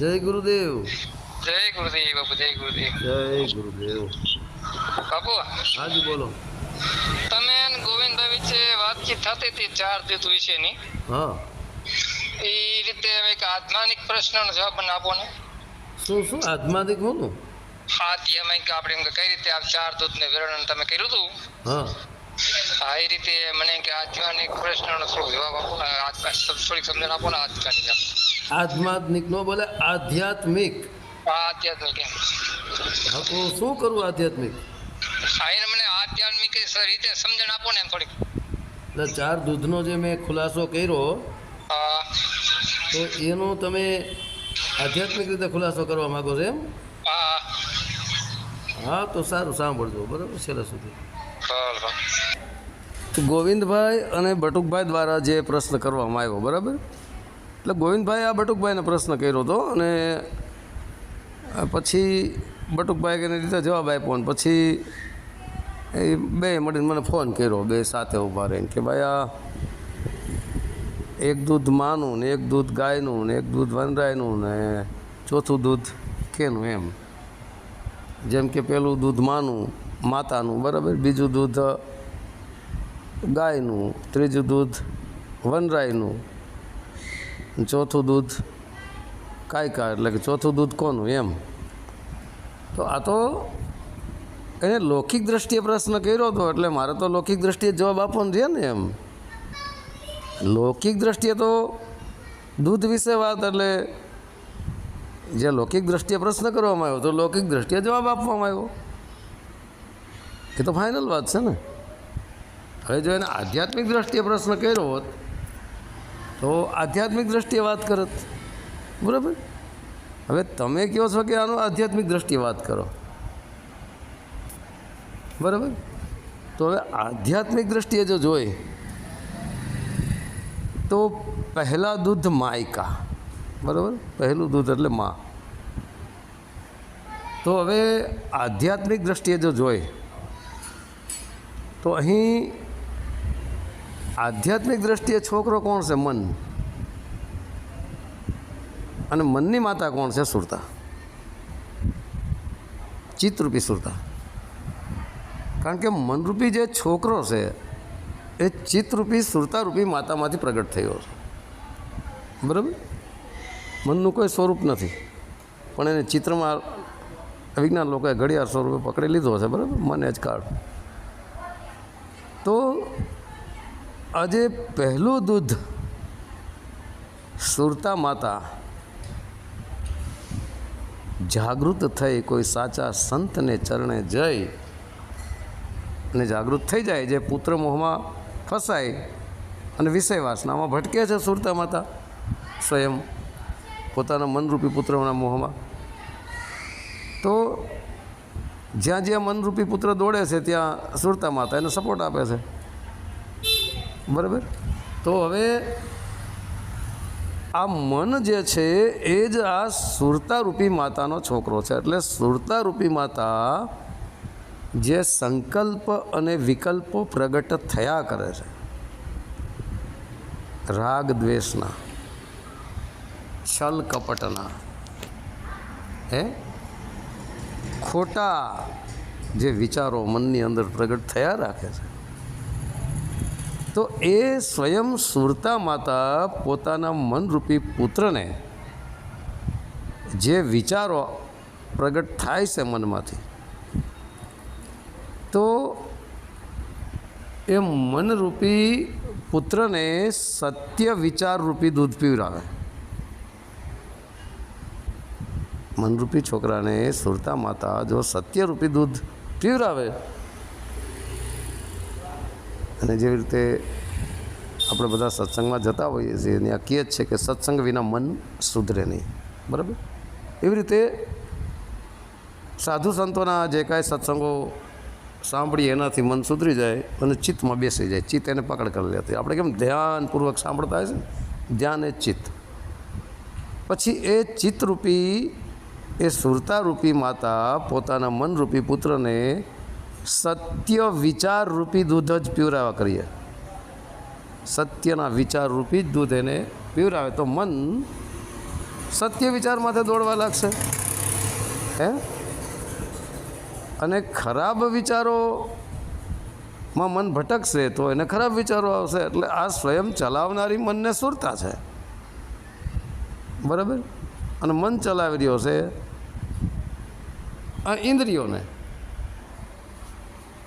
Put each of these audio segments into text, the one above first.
જય ગુરુદેવ. જય ગુરુદેવ બાપુ જય ગુરુદેવ. જય ગુરુદેવ. બાપુ હાજી બોલો. તમે ગોવિંદભાઈ વિશે વાતચીત થતી હતી ચાર તીર્થ વિશેની હા. એ રીતે એક આધ્યાત્મિક પ્રશ્નનો જવાબ મને આપો ને. શું શું? આધ્યાત્મિક હોનું? આધ્યાત્મિક આપણે એમ કે કઈ રીતે આ ચાર દૂધને વિવરણ તમે કર્યું હતું? હા. આ રીતે મને કે આધ્યાત્મિક પ્રશ્નનો શું જવાબ આપો? થોડીક સમજણ આપો ને આત્માનિક આત્માત્મિક નો બોલે આધ્યાત્મિક. આધ્યાત્મિક હા તો શું કરવું આધ્યાત્મિક? એને મને આધ્યાત્મિક રીતે સમજણ આપો ને થોડીક. એટલે ચાર દૂધનો જે મેં ખુલાસો કર્યો તો એનો તમે આધ્યાત્મિક રીતે ખુલાસો કરવા માંગો છો એમ? હા. તો સારું સાંભળજો બરાબર છેલ્લા સુધી. ગોવિંદભાઈ અને બટુકભાઈ દ્વારા જે પ્રશ્ન કરવામાં આવ્યો બરાબર? એટલે ગોવિંદભાઈ આ બટુકભાઈને પ્રશ્ન કર્યો હતો અને પછી બટુકભાઈ એને રીતે જવાબ આપ્યો અને પછી એ બે મળીને મને ફોન કર્યો, બે સાથે ઊભા રહીને કે ભાઈ આ એક દૂધ માનું ને એક દૂધ ગાયનું ને એક દૂધ વનરાયનું ને ચોથું દૂધ કેનું એમ. જેમ કે પેલું દૂધ માનું, માતાનું, બરાબર? બીજું દૂધ ગાયનું, ત્રીજું દૂધ વનરાયનું ચોથું દૂધ કાયકા એટલે કે ચોથું દૂધ કોનું એમ? તો આ તો એને લૌકિક દ્રષ્ટિએ પ્રશ્ન કર્યો હતો એટલે મારે તો લૌકિક દ્રષ્ટિએ જવાબ આપવાનો છે ને એમ. લૌકિક દ્રષ્ટિએ તો દૂધ વિશે વાત એટલે જે લૌકિક દ્રષ્ટિએ પ્રશ્ન કરવામાં આવ્યો તો લૌકિક દ્રષ્ટિએ જવાબ આપવામાં આવ્યો. એ તો ફાઇનલ વાત છે ને. હવે જો એને આધ્યાત્મિક દ્રષ્ટિએ પ્રશ્ન કર્યો હોત તો આધ્યાત્મિક દ્રષ્ટિએ વાત કરત. બરાબર? હવે તમે કહો છો કે આનો આધ્યાત્મિક દ્રષ્ટિએ વાત કરો. બરાબર? તો હવે આધ્યાત્મિક દ્રષ્ટિએ જો જોઈ, તો પહેલાં દૂધ માયકા. બરાબર? પહેલું દૂધ એટલે મા. તો હવે આધ્યાત્મિક દ્રષ્ટિએ જો જોઈ, તો અહીં આધ્યાત્મિક દ્રષ્ટિએ છોકરો કોણ છે? મન. અને મનની માતા કોણ છે? સુરતા. ચિત્તરૂપી સુરતા. કારણ કે મનરૂપી જે છોકરો છે, એ ચિત્તરૂપી, સુરતારૂપી માતામાંથી પ્રગટ થયો છે. બરાબર? મનનું કોઈ સ્વરૂપ નથી. પણ એને ચિત્રમાં વિજ્ઞાન લોકોએ ઘડિયાળ સ્વરૂપે પકડી લીધો છે, બરાબર? મને જ કાળ. તો આજે પહેલું દૂધ સુરતા માતા જાગૃત થઈ કોઈ સાચા સંતને ચરણે જઈ અને જાગૃત થઈ જાય જે પુત્ર મોહમાં ફસાય અને વિષય વાસનામાં ભટકે છે સુરતા માતા સ્વયં પોતાના મનરૂપી પુત્રના મોહમાં. તો જ્યાં જ્યાં મનરૂપી પુત્ર દોડે છે ત્યાં સુરતા માતા એને સપોર્ટ આપે છે. બરાબર? તો હવે આ મન જે છે એ જ આ સુરતારૂપી માતાનો છોકરો છે. એટલે સુરતારૂપી માતા જે સંકલ્પ અને વિકલ્પો પ્રગટ થયા કરે છે. રાગ દ્વેષના, છલ કપટના, હે? ખોટા જે વિચારો મનની અંદર પ્રગટ થયા રાખે છે. તો એ સ્વયં સુરતા માતા પોતાના મનરૂપી પુત્રને જે વિચારો પ્રગટ થાય છે મનમાંથી, તો એ મનરૂપી પુત્રને સત્ય વિચારરૂપી દૂધ પીવરાવે મનરૂપી છોકરાને સુરતા માતા જો સત્યરૂપી દૂધ પીવરાવે અને જેવી રીતે આપણે બધા સત્સંગમાં જતા હોઈએ છીએ ત્યાં કહે જ છે કે સત્સંગ વિના મન સુધરે નહીં. બરાબર? એવી રીતે સાધુ સંતોના જે કાંઈ સત્સંગો સાંભળીએ, એનાથી મન સુધરી જાય અને ચિત્તમાં બેસી જાય. ચિત્ત એને પકડ કરી લેતી. આપણે કેમ ધ્યાનપૂર્વક સાંભળતા હોય છે ધ્યાન એ ચિત્ત. પછી એ ચિત્તરૂપી, એ સુરતારૂપી માતા પોતાના મનરૂપી પુત્રને સત્ય વિચારરૂપી દૂધ જ પીવરાવા કરીએ. સત્યના વિચારરૂપી જ દૂધ એને પીવરાવે તો મન સત્ય વિચાર માથે દોડવા લાગશે. હે? અને ખરાબ વિચારોમાં મન ભટકશે તો એને ખરાબ વિચારો આવશે. એટલે આ સ્વયં ચલાવનારી મનને સુરતા છે. બરાબર? અને મન ચલાવી રહ્યો છે આ ઇન્દ્રિયોને.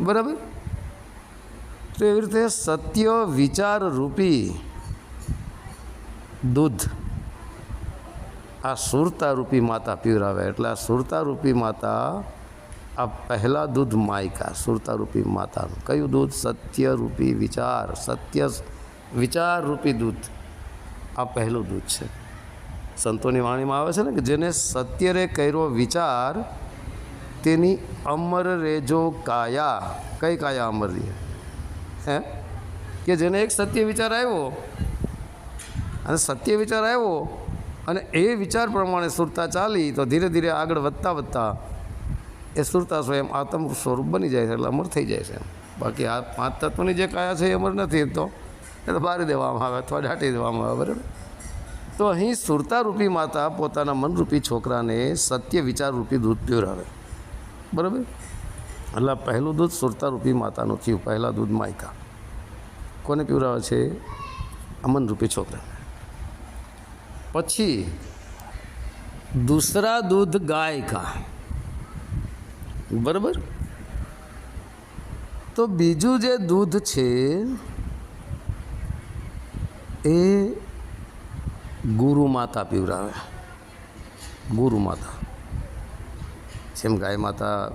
બરાબર? તો એવી રીતે સત્ય વિચાર રૂપી દૂધ આ સુરતા રૂપી માતા પીવરાવે. એટલે આ સુરતા રૂપી માતા, આ પહેલાં દૂધ માયકા, સુરતા રૂપી માતાનું. કયું દૂધ? સત્ય રૂપી વિચાર, સત્ય વિચારરૂપી દૂધ. આ પહેલું દૂધ છે. સંતોની વાણીમાં આવે છે ને કે જેને સત્યરે કર્યો વિચાર તેની અમર રેજો કાયા. કઈ કાયા અમર રહી હે? કે જેને એક સત્ય વિચાર આવ્યો, અને સત્ય વિચાર આવ્યો, અને એ વિચાર પ્રમાણે સુરતા ચાલી, તો ધીરે ધીરે આગળ વધતા વધતા એ સુરતા સ્વયં આત્મ સ્વરૂપ બની જાય છે, એટલે અમર થઈ જાય છે બાકી આ પાંચ તત્વની જે કાયા છે એ અમર નથી તો. એ તો બારી દેવામાં આવે, અથવા ડાટી દેવામાં આવે, બરાબર? તો અહીં સુરતા રૂપી માતા પોતાના મનરૂપી છોકરાને સત્ય વિચાર રૂપી દૂધ પીવરાવે બરાબર? એટલે પહેલું દૂધ સુરતા રૂપી માતાનું થયું, પહેલાં દૂધ માયકા. કોને પીવરાવે છે? અમનરૂપી છોકરા પછી, દૂસરા દૂધ ગાય કા બરાબર? તો બીજું જે દૂધ છે, એ ગુરુ માતા પીવડાવે. ગુરુ માતા. જેમ ગાય માતા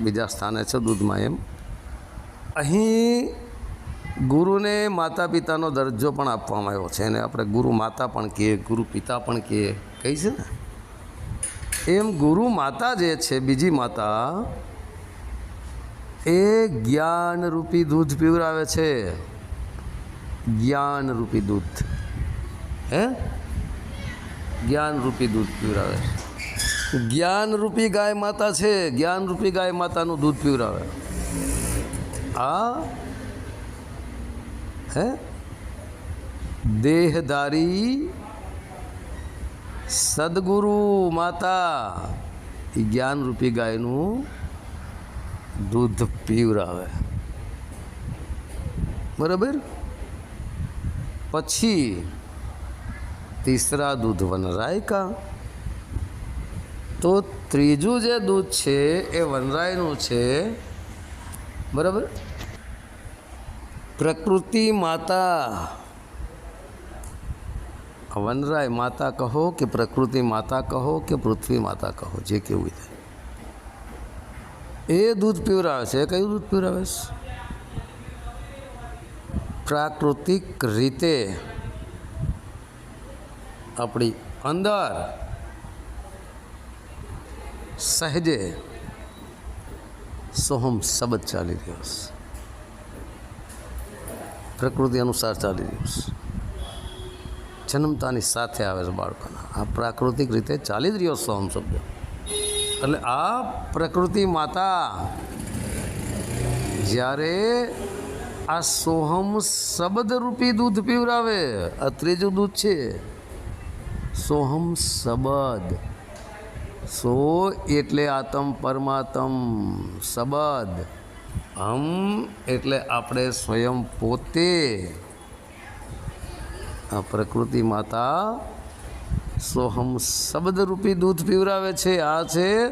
બીજા સ્થાને છે દૂધમાં એમ. અહીં ગુરુને માતા પિતાનો દરજ્જો પણ આપવામાં આવ્યો છે. એને આપણે ગુરુ માતા પણ કહીએ, ગુરુ પિતા પણ કહીએ. કહી છે ને? એમ ગુરુ માતા જે છે, બીજી માતા, એ જ્ઞાનરૂપી દૂધ પીવરાવે છે. જ્ઞાનરૂપી દૂધ. હે? જ્ઞાનરૂપી દૂધ પીવરાવે જ્ઞાનરૂપી ગાય માતા છે, જ્ઞાનરૂપી ગાય માતાનું દૂધ પીવરાવે. આ હે? દેહધારી સદગુરુ માતા એ જ્ઞાનરૂપી ગાયનું દૂધ પીવરાવે. બરાબર? પછી તીસરા દૂધ વનરાયકા. તો ત્રીજું જે દૂધ છે એ વનરાયનું છે. બરાબર? પ્રકૃતિ માતા. વનરાય માતા કહો કે પ્રકૃતિ માતા કહો કે પૃથ્વી માતા કહો? જે કેવું થાય એ દૂધ પીવરાવે છે. કયું દૂધ પીવરાવે છે? પ્રાકૃતિક રીતે આપણી અંદર સહેજે સોહમ શબ્દ ચાલી રહ્યો છે. પ્રકૃતિ અનુસાર ચાલી રહ્યું છે. જન્મતાની સાથે આવે છે બાળકોના. આ પ્રાકૃતિક રીતે ચાલી જ રહ્યો સોહમ શબ્દ. એટલે આ પ્રકૃતિ માતા જ્યારે આ સોહમ શબ્દરૂપી દૂધ પીવરાવે આ ત્રીજું દૂધ છે સોહમ શબદ. સો એટલે આતમ પરમાત્મ સબદ. હમ એટલે આપણે સ્વયં પોતે આ પ્રકૃતિ માતા સોહમ શબ્દરૂપી દૂધ પીવરાવે છે. આ છે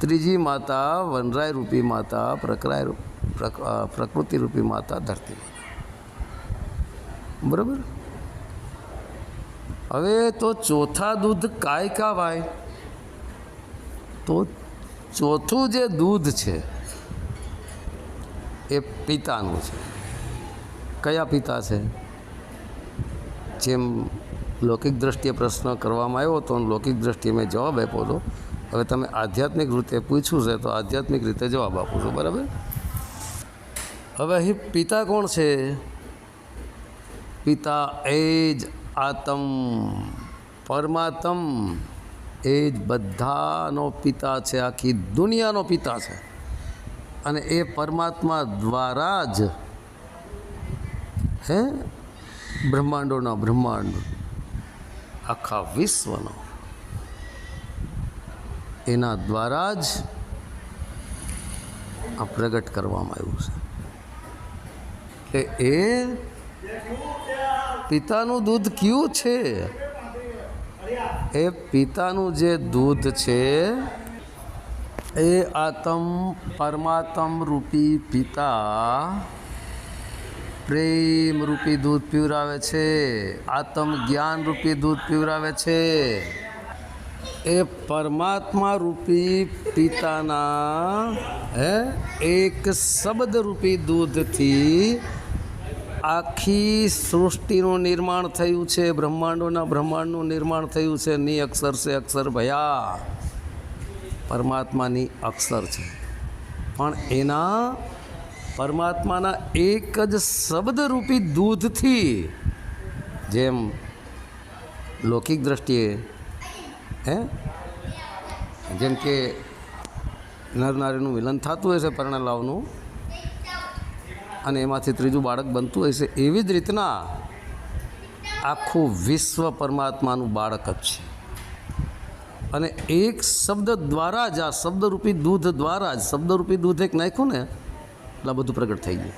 ત્રીજી માતા વનરાય રૂપી માતા, પ્રકરાય પ્રક- પ્રકૃતિ રૂપી માતા, ધરતી માતા. બરાબર? હવે તો ચોથા દૂધ કાય કા ભાઈ તો ચોથું જે દૂધ છે, એ પિતાનું છે. કયા પિતા છે? જેમ લૌકિક દ્રષ્ટિએ પ્રશ્ન કરવામાં આવ્યો હતો લૌકિક દ્રષ્ટિએ મેં જવાબ આપ્યો હતો. હવે તમે આધ્યાત્મિક રીતે પૂછ્યું છે તો આધ્યાત્મિક રીતે જવાબ આપું છું, બરાબર? હવે અહીં પિતા કોણ છે? પિતા એ જ આતમ, પરમાત્મ. એ જ બધાનો પિતા છે, આખી દુનિયાનો પિતા છે. અને એ પરમાત્મા દ્વારા જ, હે? બ્રહ્માંડોના બ્રહ્માંડ, આખા વિશ્વનો. એના દ્વારા જ આ પ્રગટ કરવામાં આવ્યું છે. એટલે એ પિતાનું દૂધ કયું છે? એ પિતાનું જે દૂધ છે, એ આતમ પરમાત્મ રૂપી પિતા પ્રેમ રૂપી દૂધ પીવરાવે છે, આત્મ જ્ઞાન રૂપી દૂધ પીવરાવે છે. એ પરમાત્મા રૂપી પિતાના, હે, એક શબ્દ રૂપી દૂધથી આખી સૃષ્ટિનું નિર્માણ થયું છે, બ્રહ્માંડોના બ્રહ્માંડનું નિર્માણ થયું છે, ની અક્ષર છે અક્ષર ભયા. પરમાત્માની અક્ષર છે. પણ એના પરમાત્માના એક જ શબ્દરૂપી દૂધથી જેમ લૌકિક દ્રષ્ટિએ, હે? જેમ કે નર નારીનું મિલન થતું હોય છે પરણલાવનું અને એમાંથી ત્રીજું બાળક બનતું છે. એવી જ રીતના આખું વિશ્વ પરમાત્માનું બાળક જ છે. અને એક શબ્દ દ્વારા જ, આ શબ્દરૂપી દૂધ દ્વારા જ, શબ્દરૂપી દૂધ એક નાખ્યું ને, એટલે બધું પ્રગટ થઈ ગયું.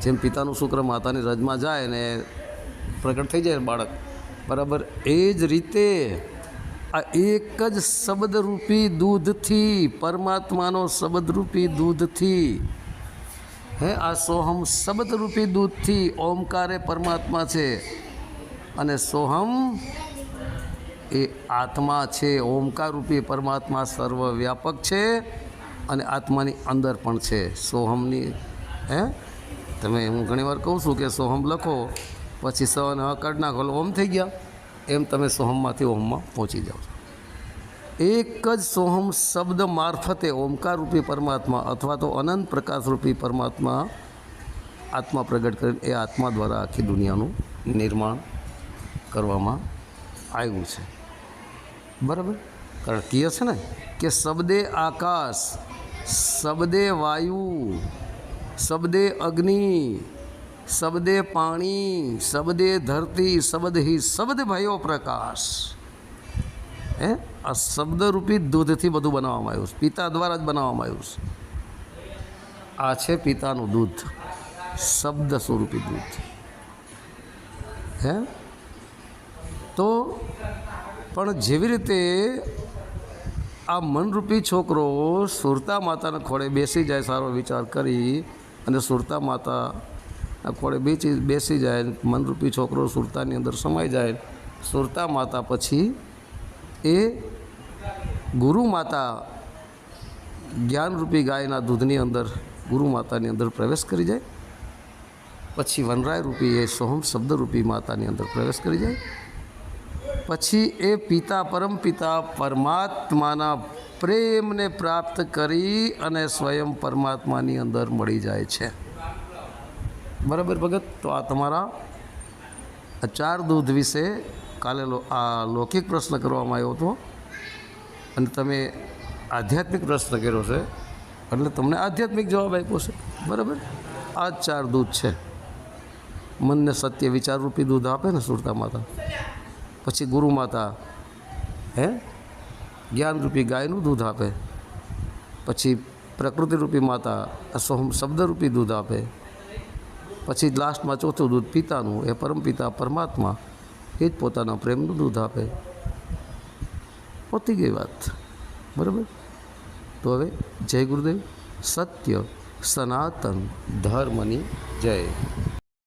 જેમ પિતાનું શુક્ર માતાની રજમાં જાય ને પ્રગટ થઈ જાય બાળક. બરાબર? એ જ રીતે આ એક જ શબ્દરૂપી દૂધથી, પરમાત્માનો શબ્દરૂપી દૂધથી હે, આ સોહમ શબ્દરૂપી દૂધથી ઓમકારે પરમાત્મા છે અને સોહમ એ આત્મા છે ઓમકાર રૂપી પરમાત્મા સર્વવ્યાપક છે અને આત્માની અંદર પણ છે. સોહમની, હે? તમે હું ઘણીવાર કહું છું કે સોહમ લખો, પછી સ હકડ નાખો ઓમ થઈ ગયા. એમ તમે સોહમમાંથી ઓમમાં પહોંચી જાઓ છો. એક જ સોહમ શબ્દ મારફતે ઓમકાર રૂપી પરમાત્મા અથવા તો અનંત પ્રકાશ રૂપી પરમાત્મા આત્મા પ્રગટ કરીને એ આત્મા દ્વારા આખી દુનિયાનું નિર્માણ કરવામાં આવ્યું છે. બરાબર? કારણ કહે છે ને કે શબ્દે આકાશ, શબ્દે વાયુ, શબ્દે અગ્નિ, શબ્દે પાણી, શબ્દે ધરતી, શબ્દ હિ શબ્દ ભયો પ્રકાશ. હે? આ શબ્દરૂપી દૂધથી બધું બનાવવામાં આવ્યું છે. પિતા દ્વારા જ બનાવવામાં આવ્યું છે. આ છે પિતાનું દૂધ. શબ્દ સ્વરૂપી દૂધ. હે? તો પણ જેવી રીતે આ મનરૂપી છોકરો સુરતા માતાના ખોળે બેસી જાય સારો વિચાર કરી અને સુરતા માતા ખોળે બેસી બેસી જાય મનરૂપી છોકરો સુરતાની અંદર સમાઈ જાય, સુરતા માતા પછી એ ગુરુ માતા જ્ઞાનરૂપી ગાયના દૂધની અંદર ગુરુ માતાની અંદર પ્રવેશ કરી જાય. પછી વનરાય રૂપી એ સોહમ શબ્દરૂપી માતાની અંદર પ્રવેશ કરી જાય. પછી એ પિતા પરમપિતા પરમાત્માના પ્રેમને પ્રાપ્ત કરી અને સ્વયં પરમાત્માની અંદર મળી જાય છે. બરાબર ભગત? તો આ તમારા ચાર દૂધ વિશે કાલે આ લૌકિક પ્રશ્ન કરવામાં આવ્યો હતો. અને તમે આધ્યાત્મિક પ્રશ્ન કર્યો છે. એટલે તમને આધ્યાત્મિક જવાબ આપ્યો છે. બરાબર? આ ચાર દૂધ છે. મનને સત્ય વિચારરૂપી દૂધ આપે ને સુરતા માતા. પછી ગુરુ માતા, હે? જ્ઞાનરૂપી ગાયનું દૂધ આપે. પછી પ્રકૃતિરૂપી માતા, અસોહમ શબ્દરૂપી દૂધ આપે. પછી લાસ્ટમાં ચોથું દૂધ પિતાનું, એ પરમપિતા પરમાત્મા. એ જ પોતાના પ્રેમનું દૂધ આપે. પતી ગઈ વાત. બરાબર? તો હવે જય ગુરુદેવ. સત્ય સનાતન ધર્મની જય.